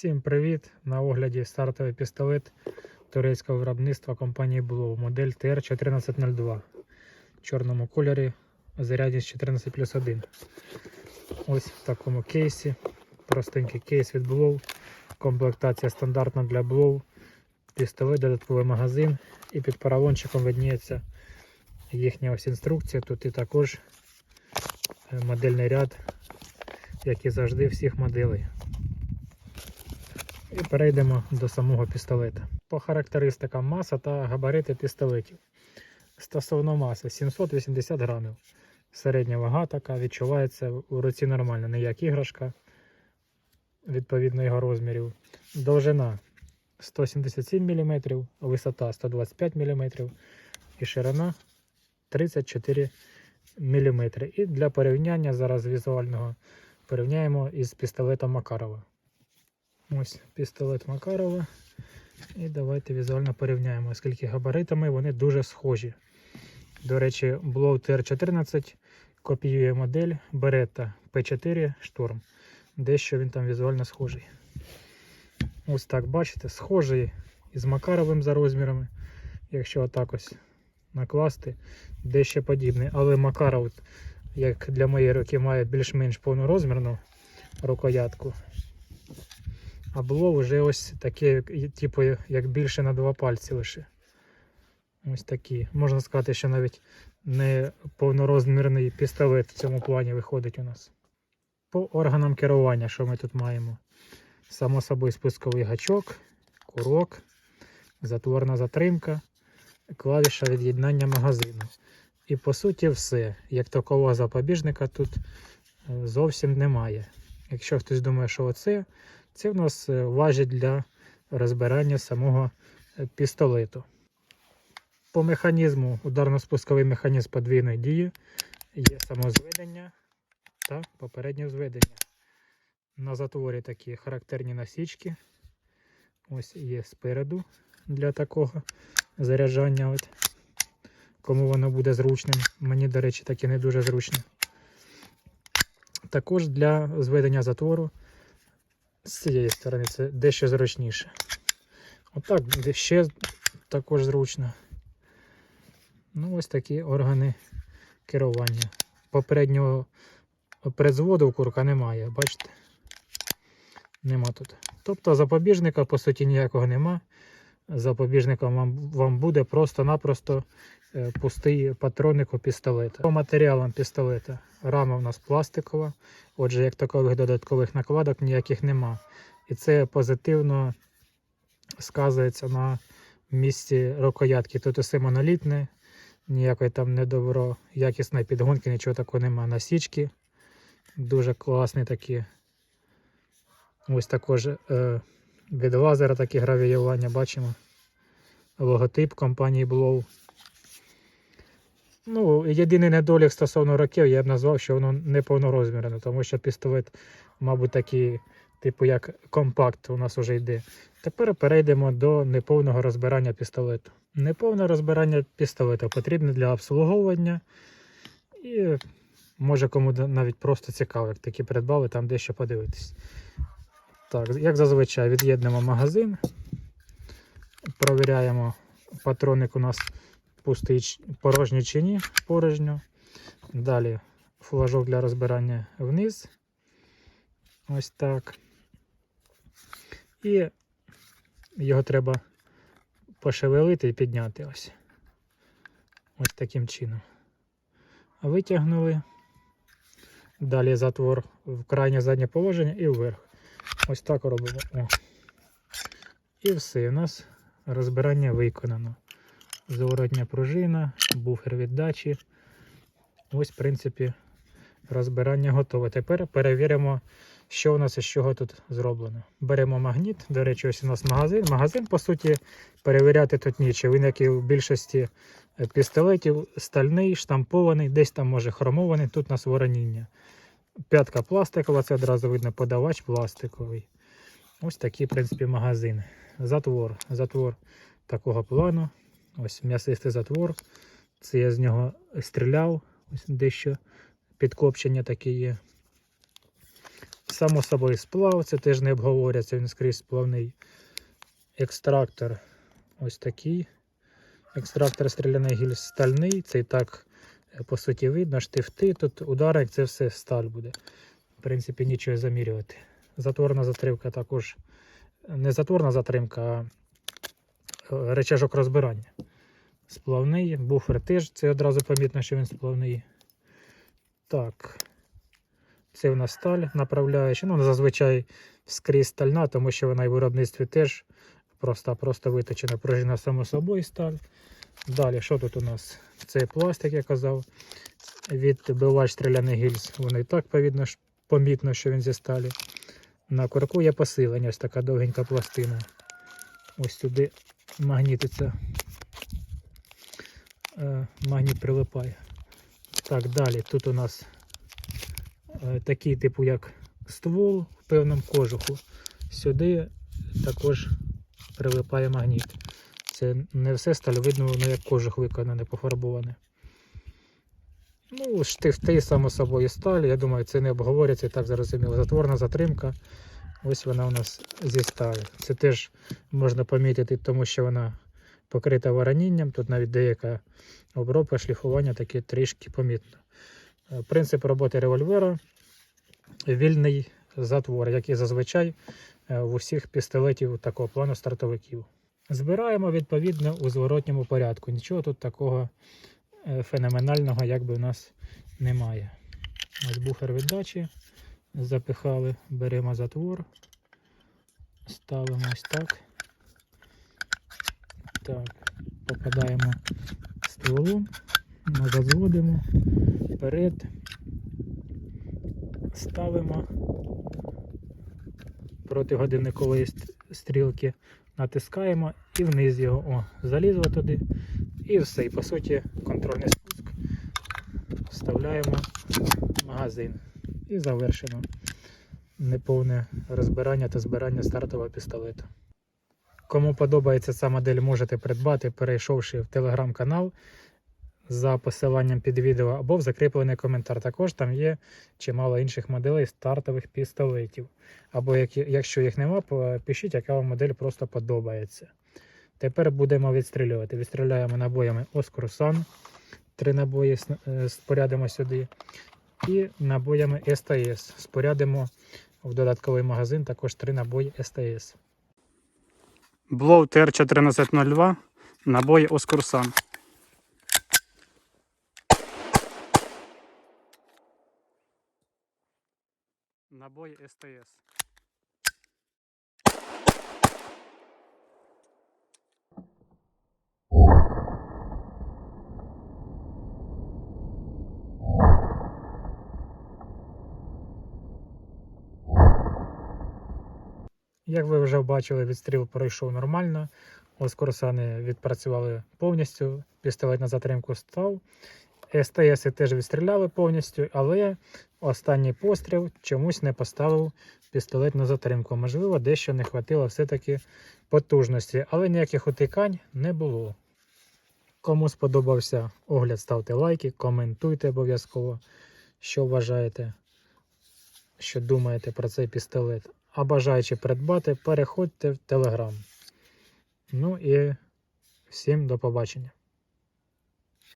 Всім привіт! На огляді стартовий пістолет турецького виробництва компанії Blow, модель TR1402 в чорному кольорі, зарядність 14 плюс 1. Ось в такому кейсі. Простенький кейс від Blow. Комплектація стандартна для Blow. Пістолет, додатковий магазин і під поролончиком видніється їхня ось інструкція. Тут і також е, модельний ряд, як і завжди всіх моделей. І перейдемо до самого пістолета. По характеристикам маса та габарити пістолетів. Стосовно маси 780 грамів. Середня вага така відчувається у руці нормально, не як іграшка відповідно його розмірів. Довжина 177 мм, висота 125 мм і ширина 34 мм. І для порівняння зараз візуального порівняємо із пістолетом Макарова. Ось пістолет Макарова. І давайте візуально порівняємо, оскільки габаритами вони дуже схожі. До речі, Blow TR14 копіює модель Beretta P4 Storm. Дещо він там візуально схожий. Ось так, бачите, схожий із Макаровим за розмірами. Якщо отак ось накласти, дещо подібний. Але Макаров, як для моєї руки, має більш-менш повнорозмірну рукоятку. А було вже ось таке, типу, як більше на два пальці лише. Ось такі. Можна сказати, що навіть не повнорозмірний пістолет в цьому плані виходить у нас. По органам керування, що ми тут маємо? Само собою спусковий гачок, курок, затворна затримка, клавіша від'єднання магазину. І по суті все. Як такого запобіжника тут е, зовсім немає. Якщо хтось думає, що оце, це в нас е, важить для розбирання самого е, пістолету. По механізму ударно-спусковий механізм подвійної дії є самозведення та попереднє зведення. На затворі такі характерні насічки. Ось є спереду для такого заряджання. От. Кому воно буде зручним. Мені, до речі, таке не дуже зручне. Також для зведення затвору з цієї сторони це дещо зручніше. Отак, де ще також зручно. Ну, ось такі органи керування. Попереднього призводу у курка немає, бачите? Нема тут. Тобто запобіжника, по суті, ніякого нема. Запобіжником вам, буде просто-напросто пустий патронник у пістолета. По матеріалам пістолета рама в нас пластикова, отже, як такових додаткових накладок ніяких нема. І це позитивно сказується на місці рукоятки. Тут усе монолітне, ніякої там недобро, якісної підгонки, нічого такого нема. Насічки дуже класні такі. Ось також е, від лазера такі гравіювання бачимо. Логотип компанії Blow. Ну, єдиний недолік стосовно років, я б назвав, що воно не повнорозмірне, тому що пістолет, мабуть, такий, типу як компакт у нас вже йде. Тепер перейдемо до неповного розбирання пістолету. Неповне розбирання пістолета потрібне для обслуговування. І може кому навіть просто цікаво, як такі придбали, там дещо подивитись. Так, як зазвичай, від'єднемо магазин. Провіряємо, патроник у нас пустий порожній чи ні, порожньо. Далі флажок для розбирання вниз. Ось так. І його треба пошевелити і підняти ось. Ось таким чином. Витягнули. Далі затвор в крайнє заднє положення і вверх. Ось так робимо. О. І все, у нас розбирання виконано. Заворотня пружина, буфер віддачі. Ось, в принципі, розбирання готове. Тепер перевіримо, що у нас із чого тут зроблено. Беремо магніт. До речі, ось у нас магазин. Магазин, по суті, перевіряти тут нічого. Він, як і в більшості е, пістолетів, стальний, штампований, десь там може хромований, тут у нас вороніння. П'ятка пластикова, це одразу видно подавач пластиковий. Ось такий, в принципі, магазин. Затвор. Затвор такого плану. Ось м'ясистий затвор. Це я з нього стріляв. Ось дещо підкопчення таке є. Само собою сплав, це теж не обговорюється, він скрізь сплавний. Екстрактор ось такий. Екстрактор стріляний гільз стальний. Це і так, е, по суті, видно, штифти. Тут ударник, це все сталь буде. В принципі, нічого замірювати. Затворна затримка також. Не затворна затримка, а е, речажок розбирання. Сплавний, буфер теж, це одразу помітно, що він сплавний. Так. Це в нас сталь направляюча. Ну, зазвичай скрізь стальна, тому що вона і в виробництві теж просто, просто виточена, пружина само собою сталь. Далі, що тут у нас? Це пластик, я казав. Відбивач стріляний гільз. Воно і так повідно, помітно, що він зі сталі. На корку є посилення, ось така довгенька пластина. Ось сюди магнітиться. Е, Магніт прилипає. Так, далі. Тут у нас е, такий, типу, як ствол в певному кожуху. Сюди також прилипає магніт. Це не все сталь, видно, воно як кожух виконане, пофарбоване. Ну, штифти, само собою, сталь. Я думаю, це не обговорюється і так зрозуміло. Затворна затримка. Ось вона у нас зі сталі. Це теж можна помітити, тому що вона покрита воронінням. Тут навіть деяка обробка, шліфування таке трішки помітно. Е, Принцип роботи револьвера вільний затвор, як і зазвичай е, в усіх пістолетів такого плану стартовиків. Збираємо відповідно у зворотньому порядку. Нічого тут такого е, феноменального якби в нас немає. Ось буфер віддачі. Запихали, беремо затвор, ставимо ось так. Так, попадаємо стволом, назад зводимо, вперед, ставимо проти годинникової стрілки, натискаємо і вниз його. О, залізло туди. І все. І по суті контрольний спуск. Вставляємо в магазин. І завершено неповне розбирання та збирання стартового пістолета. Кому подобається ця модель, можете придбати, перейшовши в телеграм-канал за посиланням під відео або в закріплений коментар. Також там є чимало інших моделей стартових пістолетів. Або як- якщо їх нема, пишіть, яка вам модель просто подобається. Тепер будемо відстрілювати. Відстріляємо набоями Оскрусан. Три набої е, спорядимо сюди. І набоями СТС. Спорядимо в додатковий магазин також три набої СТС. Блоу ТР-1402, набої Оскурсан. Набої СТС. Як ви вже бачили, відстріл пройшов нормально. Оскурсани відпрацювали повністю, пістолет на затримку став. СТС теж відстріляли повністю, але останній постріл чомусь не поставив пістолет на затримку. Можливо, дещо не хватило все-таки потужності, але ніяких утикань не було. Кому сподобався огляд, ставте лайки, коментуйте обов'язково, що вважаєте, що думаєте про цей пістолет. А бажаючи придбати, переходьте в Телеграм. Ну і всім до побачення.